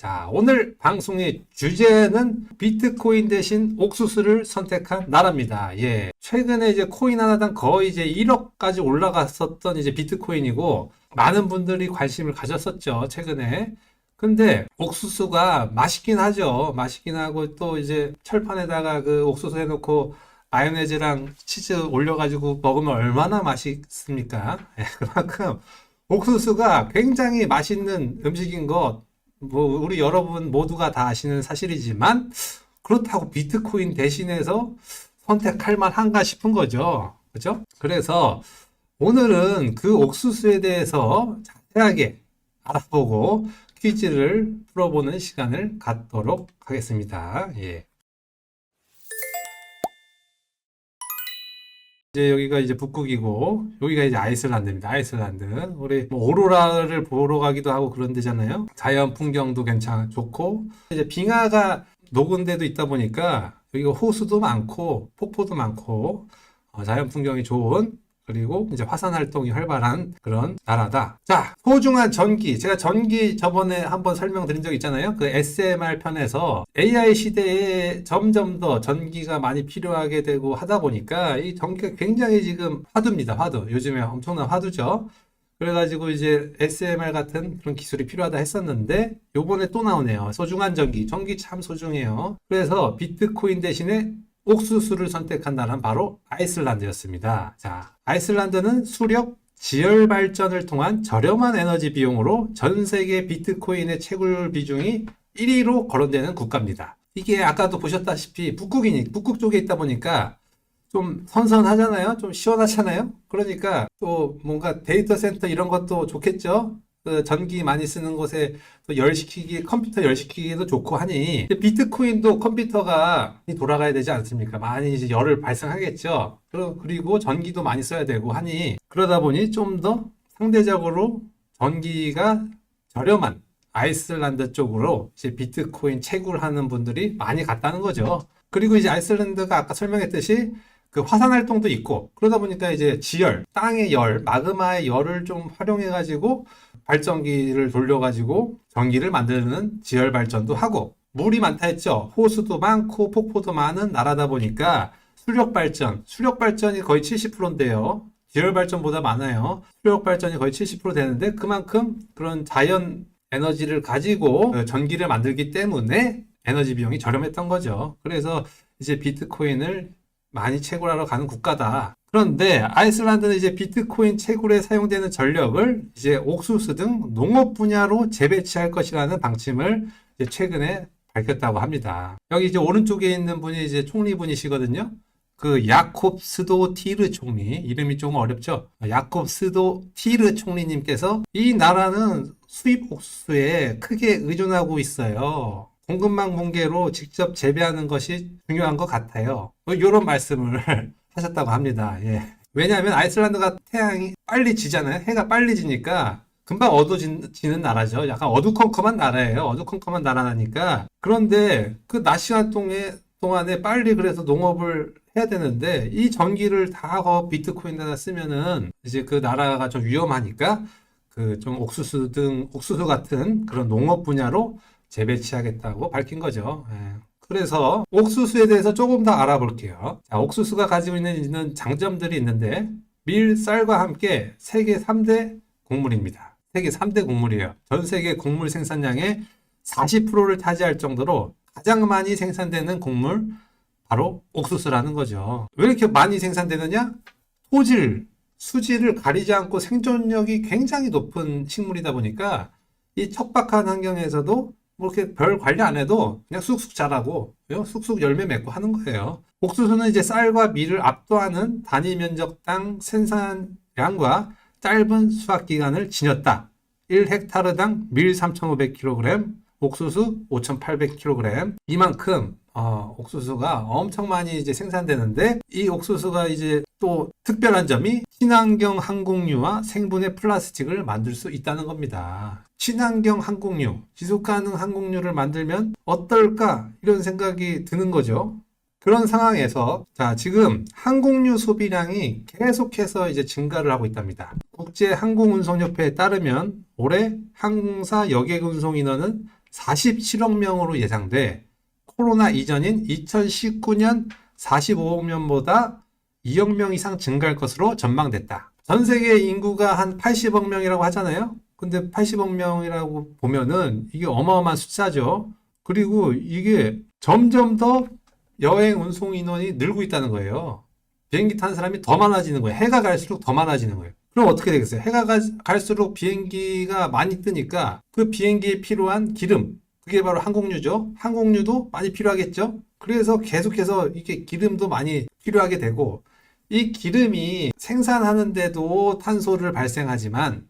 자, 오늘 방송의 주제는 비트코인 대신 옥수수를 선택한 나라입니다. 예. 최근에 이제 코인 하나당 거의 이제 1억까지 올라갔었던 이제 비트코인이고, 많은 분들이 관심을 가졌었죠, 최근에. 근데 옥수수가 맛있긴 하죠. 맛있긴 하고 또 이제 철판에다가 그 옥수수 해놓고 마요네즈랑 치즈 올려가지고 먹으면 얼마나 맛있습니까? 예, 그만큼 옥수수가 굉장히 맛있는 음식인 것, 뭐, 우리 여러분 모두가 다 아시는 사실이지만, 그렇다고 비트코인 대신해서 선택할 만한가 싶은 거죠. 그죠? 그래서 오늘은 그 옥수수에 대해서 자세하게 알아보고 퀴즈를 풀어보는 시간을 갖도록 하겠습니다. 예. 이제 여기가 이제 북극이고 여기가 이제 아이슬란드입니다. 아이슬란드. 우리 뭐 오로라를 보러 가기도 하고 그런 데잖아요. 자연 풍경도 괜찮 좋고 이제 빙하가 녹은 데도 있다 보니까 여기가 호수도 많고 폭포도 많고 어, 자연 풍경이 좋은 그리고 이제 화산 활동이 활발한 그런 나라다. 자, 소중한 전기. 제가 전기 저번에 한번 설명드린 적 있잖아요. 그 SMR 편에서 AI 시대에 점점 더 전기가 많이 필요하게 되고 하다 보니까 이 전기가 굉장히 지금 화두입니다. 화두. 요즘에 엄청난 화두죠. 그래가지고 이제 SMR 같은 그런 기술이 필요하다 했었는데 요번에 또 나오네요. 소중한 전기. 전기 참 소중해요. 그래서 비트코인 대신에 옥수수를 선택한 나라는 바로 아이슬란드였습니다. 자, 아이슬란드는 수력 지열 발전을 통한 저렴한 에너지 비용으로 전 세계 비트코인의 채굴 비중이 1위로 거론되는 국가입니다. 이게 아까도 보셨다시피 북극이니 북극 쪽에 있다 보니까 좀 선선하잖아요. 좀 시원하잖아요. 그러니까 또 뭔가 데이터 센터 이런 것도 좋겠죠. 그 전기 많이 쓰는 곳에 또 열시키기, 컴퓨터 열 시키기도 좋고 하니 비트코인도 컴퓨터가 돌아가야 되지 않습니까? 많이 이제 열을 발생하겠죠. 그리고- 전기도 많이 써야 되고 하니 그러다 보니 좀 더 상대적으로 전기가 저렴한 아이슬란드 쪽으로 이제 비트코인 채굴 하는 분들이 많이 갔다는 거죠. 그리고 이제 아이슬란드가 아까 설명했듯이 그 화산 활동도 있고 그러다 보니까 이제 지열, 땅의 열, 마그마의 열을 좀 활용해 가지고 발전기를 돌려 가지고 전기를 만드는 지열 발전도 하고 물이 많다 했죠. 호수도 많고 폭포도 많은 나라다 보니까 수력 발전, 수력 발전이 거의 70%인데요. 지열 발전보다 많아요. 수력 발전이 거의 70% 되는데 그만큼 그런 자연 에너지를 가지고 그 전기를 만들기 때문에 에너지 비용이 저렴했던 거죠. 그래서 이제 비트코인을 많이 채굴하러 가는 국가다. 그런데 아이슬란드는 이제 비트코인 채굴에 사용되는 전력을 이제 옥수수 등 농업 분야로 재배치할 것이라는 방침을 최근에 밝혔다고 합니다. 여기 이제 오른쪽에 있는 분이 이제 총리분이시거든요. 그 야콥 스도 티르 총리 이름이 좀 어렵죠. 야콥 스도 티르 총리님께서 이 나라는 수입 옥수수에 크게 의존하고 있어요. 공급망 붕괴로 직접 재배하는 것이 중요한 것 같아요. 이런 말씀을 하셨다고 합니다. 예. 왜냐하면 아이슬란드가 태양이 빨리 지잖아요. 해가 빨리 지니까 금방 어두워지는 나라죠. 약간 어두컴컴한 나라예요. 어두컴컴한 나라니까. 그런데 그 낮 시간 동에, 동안에 빨리 그래서 농업을 해야 되는데 이 전기를 다거 비트코인에다 쓰면은 이제 그 나라가 좀 위험하니까 그 좀 옥수수 등 옥수수 같은 그런 농업 분야로 재배치하겠다고 밝힌 거죠. 예. 그래서 옥수수에 대해서 조금 더 알아볼게요. 자, 옥수수가 가지고 있는, 장점들이 있는데 밀, 쌀과 함께 세계 3대 곡물입니다. 세계 3대 곡물이에요. 전 세계 곡물 생산량의 40%를 차지할 정도로 가장 많이 생산되는 곡물 바로 옥수수라는 거죠. 왜 이렇게 많이 생산되느냐? 토질, 수질을 가리지 않고 생존력이 굉장히 높은 식물이다 보니까 이 척박한 환경에서도 뭐 이렇게 별 관리 안 해도 그냥 쑥쑥 자라고 쑥쑥 열매 맺고 하는 거예요. 옥수수는 이제 쌀과 밀을 압도하는 단위 면적당 생산량과 짧은 수확 기간을 지녔다. 1헥타르당 밀 3,500kg, 옥수수 5,800kg. 이만큼 어, 옥수수가 엄청 많이 이제 생산되는데 이 옥수수가 이제 또 특별한 점이 친환경 항공유와 생분해 플라스틱을 만들 수 있다는 겁니다. 친환경 항공유, 지속 가능 항공유를 만들면 어떨까 이런 생각이 드는 거죠. 그런 상황에서 자 지금 항공유 소비량이 계속해서 이제 증가를 하고 있답니다. 국제 항공운송협회에 따르면 올해 항공사 여객 운송 인원은 47억 명으로 예상돼 코로나 이전인 2019년 45억 명보다 2억 명 이상 증가할 것으로 전망됐다. 전 세계 인구가 한 80억 명이라고 하잖아요. 근데 80억 명이라고 보면은 이게 어마어마한 숫자죠. 그리고 이게 점점 더 여행 운송 인원이 늘고 있다는 거예요. 비행기 타는 사람이 더 많아지는 거예요. 해가 갈수록 더 많아지는 거예요. 그럼 어떻게 되겠어요? 해가 가- 갈수록 비행기가 많이 뜨니까 그 비행기에 필요한 기름, 그게 바로 항공유죠. 항공유도 많이 필요하겠죠. 그래서 계속해서 이게 기름도 많이 필요하게 되고 이 기름이 생산하는데도 탄소를 발생하지만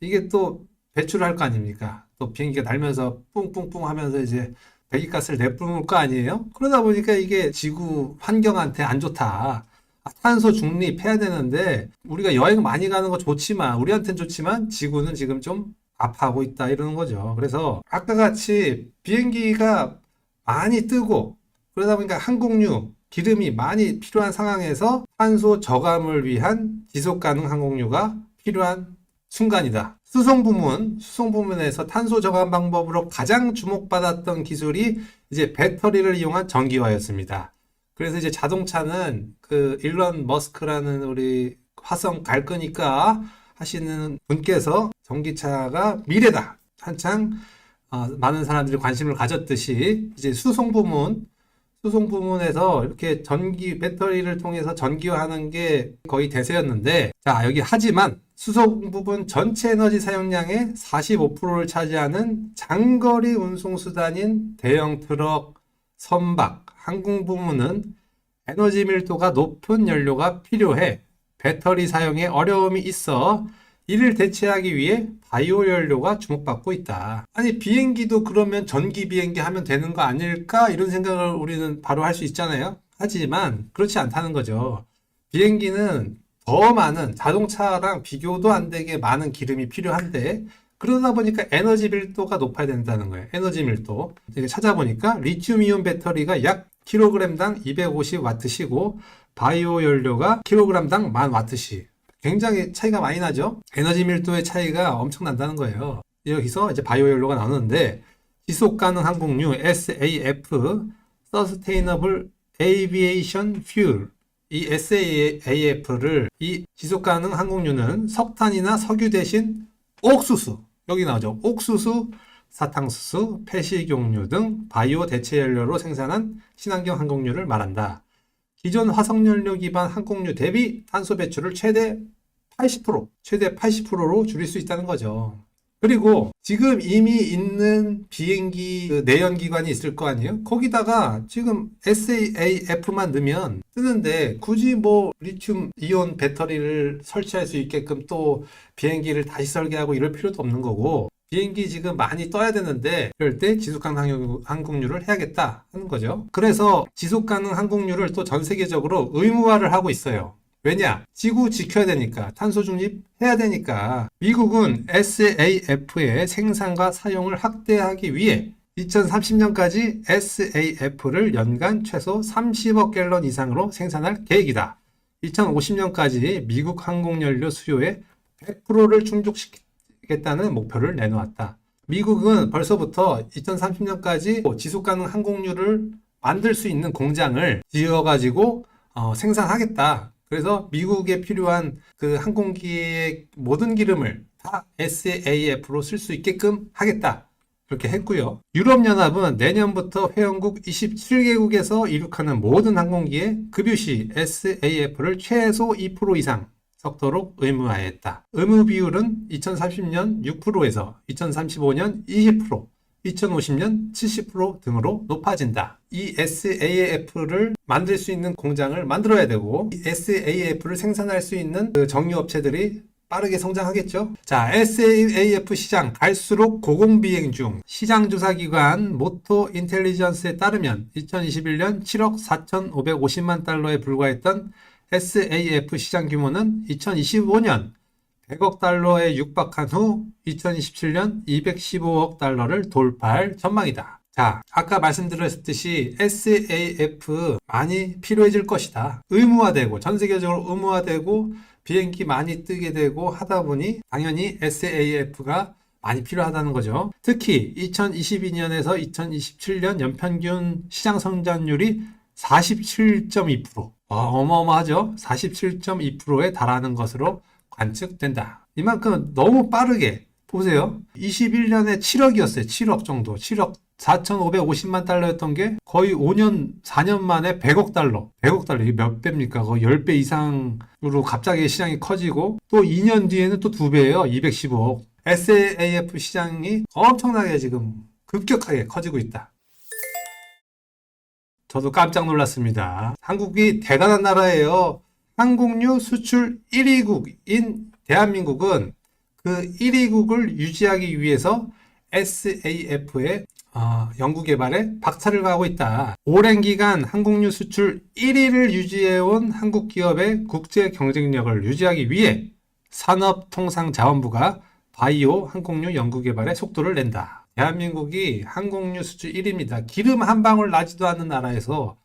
이게 또 배출을 할 거 아닙니까? 또 비행기가 날면서 뿡뿡뿡 하면서 이제 배기가스를 내뿜을 거 아니에요? 그러다 보니까 이게 지구 환경한테 안 좋다. 아, 탄소 중립해야 되는데 우리가 여행 많이 가는 거 좋지만 우리한테는 좋지만 지구는 지금 좀 아파하고 있다 이러는 거죠. 그래서 아까 같이 비행기가 많이 뜨고 그러다 보니까 항공유 기름이 많이 필요한 상황에서 탄소 저감을 위한 지속 가능 항공유가 필요한 순간이다. 수송 부문, 수송 부문에서 탄소 저감 방법으로 가장 주목받았던 기술이 이제 배터리를 이용한 전기화였습니다. 그래서 이제 자동차는 그 일론 머스크라는 우리 화성 갈 거니까 하시는 분께서 전기차가 미래다. 한창 어, 많은 사람들이 관심을 가졌듯이 이제 수송 부문 수송 부문에서 이렇게 전기 배터리를 통해서 전기화하는 게 거의 대세였는데 자 여기 하지만 수송 부분 전체 에너지 사용량의 45%를 차지하는 장거리 운송 수단인 대형 트럭, 선박, 항공 부문은 에너지 밀도가 높은 연료가 필요해 배터리 사용에 어려움이 있어 이를 대체하기 위해 바이오 연료가 주목받고 있다. 아니 비행기도 그러면 전기 비행기 하면 되는 거 아닐까 이런 생각을 우리는 바로 할 수 있잖아요. 하지만 그렇지 않다는 거죠. 비행기는 더 많은 자동차랑 비교도 안 되게 많은 기름이 필요한데 그러다 보니까 에너지 밀도가 높아야 된다는 거예요. 에너지 밀도. 찾아보니까 리튬이온 배터리가 약 킬로그램당 250와트시고 바이오 연료가 킬로그램당 1000와트시. 굉장히 차이가 많이 나죠? 에너지 밀도의 차이가 엄청 난다는 거예요. 여기서 이제 바이오 연료가 나오는데 지속 가능 항공유 SAF Sustainable Aviation Fuel 이 SAF를 이 지속 가능 항공유는 석탄이나 석유 대신 옥수수 여기 나오죠. 옥수수, 사탕수수, 폐식용유 등 바이오 대체 연료로 생산한 친환경 항공유를 말한다. 기존 화석연료 기반 항공유 대비 탄소 배출을 최대 80%, 최대 80%로 줄일 수 있다는 거죠. 그리고 지금 이미 있는 비행기 그 내연기관이 있을 거 아니에요? 거기다가 지금 SAF만 넣으면 뜨는데 굳이 뭐 리튬 이온 배터리를 설치할 수 있게끔 또 비행기를 다시 설계하고 이럴 필요도 없는 거고 비행기 지금 많이 떠야 되는데 그럴 때 지속 가능 항공유를 해야겠다 하는 거죠. 그래서 지속 가능 항공유를 또 전 세계적으로 의무화를 하고 있어요. 왜냐? 지구 지켜야 되니까, 탄소 중립 해야 되니까, 미국은 SAF의 생산과 사용을 확대하기 위해 2030년까지 SAF를 연간 최소 30억 갤런 이상으로 생산할 계획이다. 2050년까지 미국 항공연료 수요의 100%를 충족시키 겠다는 목표를 내놓았다. 미국은 벌써부터 2030년까지 지속가능 항공유를 만들 수 있는 공장을 지어가지고 어, 생산하겠다. 그래서 미국에 필요한 그 항공기의 모든 기름을 다 SAF로 쓸 수 있게끔 하겠다. 그렇게 했고요. 유럽연합은 내년부터 회원국 27개국에서 이륙하는 모든 항공기에 급유시 SAF를 최소 2% 이상 섞도록 의무화했다. 의무 비율은 2030년 6%에서 2035년 20%, 2050년 70% 등으로 높아진다. 이 SAF를 만들 수 있는 공장을 만들어야 되고, 이 SAF를 생산할 수 있는 그 정유업체들이 빠르게 성장하겠죠. 자, SAF 시장 갈수록 고공비행 중 시장조사기관 모토 인텔리전스에 따르면 2021년 7억 4,550만 달러에 불과했던 SAF 시장 규모는 2025년 100억 달러에 육박한 후 2027년 215억 달러를 돌파할 전망이다. 자, 아까 말씀드렸듯이 SAF 많이 필요해질 것이다. 의무화되고 전 세계적으로 의무화되고 비행기 많이 뜨게 되고 하다 보니 당연히 SAF가 많이 필요하다는 거죠. 특히 2022년에서 2027년 연평균 시장 성장률이 47.2%. 와, 어마어마하죠? 47.2%에 달하는 것으로 관측된다. 이만큼 너무 빠르게 보세요. 21년에 7억이었어요. 7억 정도. 7억 4,550만 달러였던 게 거의 5년, 4년 만에 100억 달러. 100억 달러. 이게 몇 배입니까? 거의 10배 이상으로 갑자기 시장이 커지고 또 2년 뒤에는 또 2배예요. 215억. SAF 시장이 엄청나게 지금 급격하게 커지고 있다. 저도 깜짝 놀랐습니다. 한국이 대단한 나라예요. 한국류 수출 1위국인 대한민국은 그 1위국을 유지하기 위해서 SAF의 어, 연구 개발에 박차를 가하고 있다. 오랜 기간 한국류 수출 1위를 유지해온 한국 기업의 국제 경쟁력을 유지하기 위해 산업통상자원부가 바이오 항공류 연구 개발에 속도를 낸다. 대한민국이 항공류 수출 1위입니다. 기름 한 방울 나지도 않는 나라에서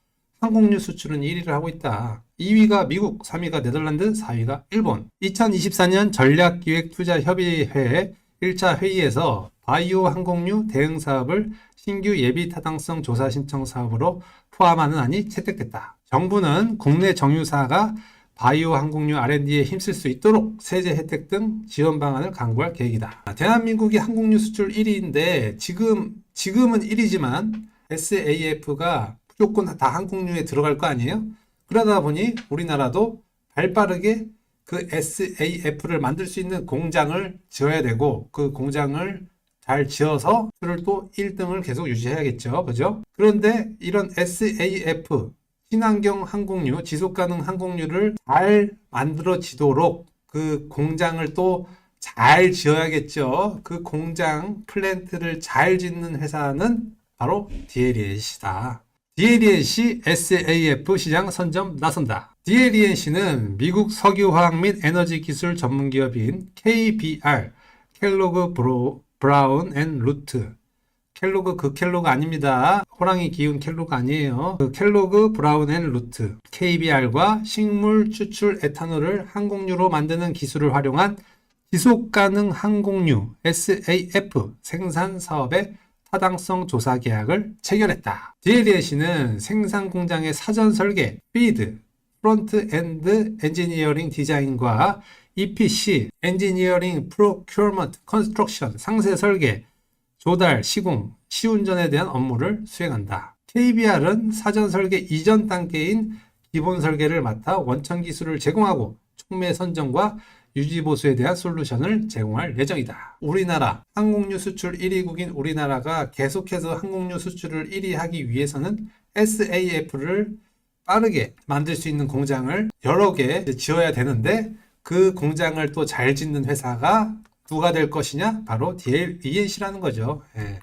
항공류 수출은 1위를 하고 있다. 2위가 미국, 3위가 네덜란드, 4위가 일본. 2024년 전략기획투자협의회 1차 회의에서 바이오 항공류 대응 사업을 신규 예비 타당성 조사 신청 사업으로 포함하는 안이 채택됐다. 정부는 국내 정유사가 바이오 항공류 R&D에 힘쓸 수 있도록 세제 혜택 등 지원 방안을 강구할 계획이다. 대한민국이 항공류 수출 1위인데 지금 지금은 1위지만 SAF가 무조건 다 항공류에 들어갈 거 아니에요? 그러다 보니 우리나라도 발빠르게 그 SAF를 만들 수 있는 공장을 지어야 되고 그 공장을 잘 지어서 그를 또 1등을 계속 유지해야겠죠. 그죠? 그런데 이런 SAF 친환경 항공유, 지속 가능 항공유를 잘 만들어지도록 그 공장을 또 잘 지어야겠죠. 그 공장 플랜트를 잘 짓는 회사는 바로 DLENC다. DLENC SAF 시장 선점 나선다. DLENC는 미국 석유화학 및 에너지 기술 전문 기업인 KBR, 켈로그 브라운 앤 루트, 켈로그 그 켈로그 아닙니다. 호랑이 기운 켈로그 아니에요. 그 켈로그 브라운 앤 루트 KBR과 식물 추출 에탄올을 항공유로 만드는 기술을 활용한 지속 가능 항공유 SAF 생산 사업의 타당성 조사 계약을 체결했다. DLEC는 생산 공장의 사전 설계, 피드, 프론트 엔드 엔지니어링 디자인과 EPC, 엔지니어링 프로큐어먼트 컨스트럭션, 상세 설계, 조달, 시공, 시운전에 대한 업무를 수행한다. KBR은 사전 설계 이전 단계인 기본 설계를 맡아 원천 기술을 제공하고 촉매 선정과 유지 보수에 대한 솔루션을 제공할 예정이다. 우리나라 항공유 수출 1위국인 우리나라가 계속해서 항공유 수출을 1위 하기 위해서는 SAF를 빠르게 만들 수 있는 공장을 여러 개 지어야 되는데 그 공장을 또 잘 짓는 회사가 누가 될 것이냐? 바로 DLENC라는 거죠. 예.